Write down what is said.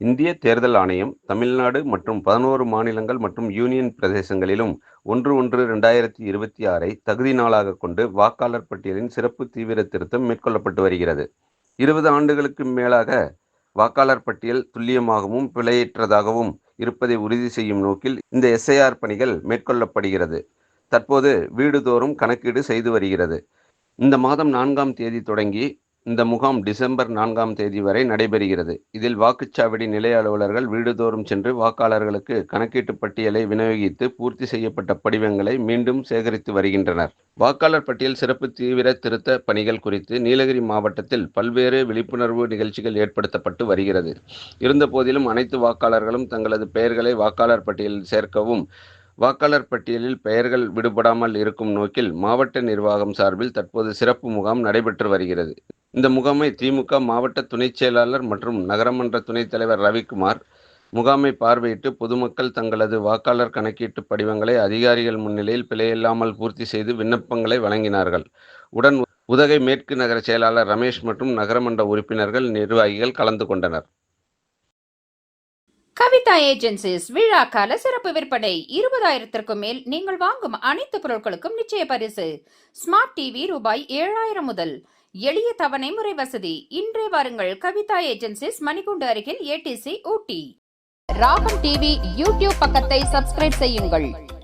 இந்திய தேர்தல் ஆணையம் தமிழ்நாடு மற்றும் பதினோரு மாநிலங்கள் மற்றும் யூனியன் பிரதேசங்களிலும் ஒன்று ஒன்று ரெண்டாயிரத்தி இருபத்தி ஆறை தகுதி நாளாக கொண்டு வாக்காளர் பட்டியலின் சிறப்பு தீவிர திருத்தம் மேற்கொள்ளப்பட்டு வருகிறது. இருபது ஆண்டுகளுக்கு மேலாக வாக்காளர் பட்டியல் துல்லியமாகவும் பிழையற்றதாகவும் இருப்பதை உறுதி செய்யும் நோக்கில் இந்த எஸ்ஐஆர் பணிகள் மேற்கொள்ளப்படுகிறது. தற்போது வீடுதோறும் கணக்கீடு செய்து வருகிறது. இந்த மாதம் நான்காம் தேதி தொடங்கி இந்த முகாம் டிசம்பர் நான்காம் தேதி வரை நடைபெறுகிறது. இதில் வாக்குச்சாவடி நிலைய அலுவலர்கள் வீடுதோறும் சென்று வாக்காளர்களுக்கு கணக்கீட்டு பட்டியலை விநியோகித்து பூர்த்தி செய்யப்பட்ட படிவங்களை மீண்டும் சேகரித்து வருகின்றனர். வாக்காளர் பட்டியல் சிறப்பு தீவிர திருத்த பணிகள் குறித்து நீலகிரி மாவட்டத்தில் பல்வேறு விழிப்புணர்வு நிகழ்ச்சிகள் ஏற்படுத்தப்பட்டு வருகிறது. இருந்தபோதிலும் அனைத்து வாக்காளர்களும் தங்களது பெயர்களை வாக்காளர் பட்டியலில் சேர்க்கவும் வாக்காளர் பட்டியலில் பெயர்கள் விடுபடாமல் இருக்கும் நோக்கில் மாவட்ட நிர்வாகம் சார்பில் தற்போது சிறப்பு முகாம் நடைபெற்று வருகிறது. இந்த முகாமை திமுக மாவட்ட துணைச் செயலாளர் மற்றும் நகரமன்ற துணைத் தலைவர் ரவிக்குமார் முகாமை பார்வையிட்டு பொதுமக்கள் தங்களது வாக்காளர் கணக்கீட்டு படிவங்களை அதிகாரிகள் முன்னிலையில் பிழையில்லாமல் பூர்த்தி செய்து விண்ணப்பங்களை வழங்கினார்கள். உடன் உதகை மேற்கு நகர செயலாளர் ரமேஷ் மற்றும் நகரமன்ற உறுப்பினர்கள் நிர்வாகிகள் கலந்து கொண்டனர். கவிதா ஏஜென்சிஸ் விழா கால சிறப்பு விற்பனை. இருபதாயிரத்திற்கும் மேல் நீங்கள் வாங்கும் அனைத்து பொருட்களுக்கும் நிச்சய பரிசு. ஸ்மார்ட் டிவி ரூபாய் ஏழாயிரம் முதல் எளிய தவணை முறை வசதி. இன்றே வாருங்கள். கவிதா ஏஜென்சிஸ் மணிகுண்டு அருகில் ஏடிசி ஊட்டி. ராகம் டிவி யூடியூப் பக்கத்தை சப்ஸ்கிரைப் செய்யுங்கள்.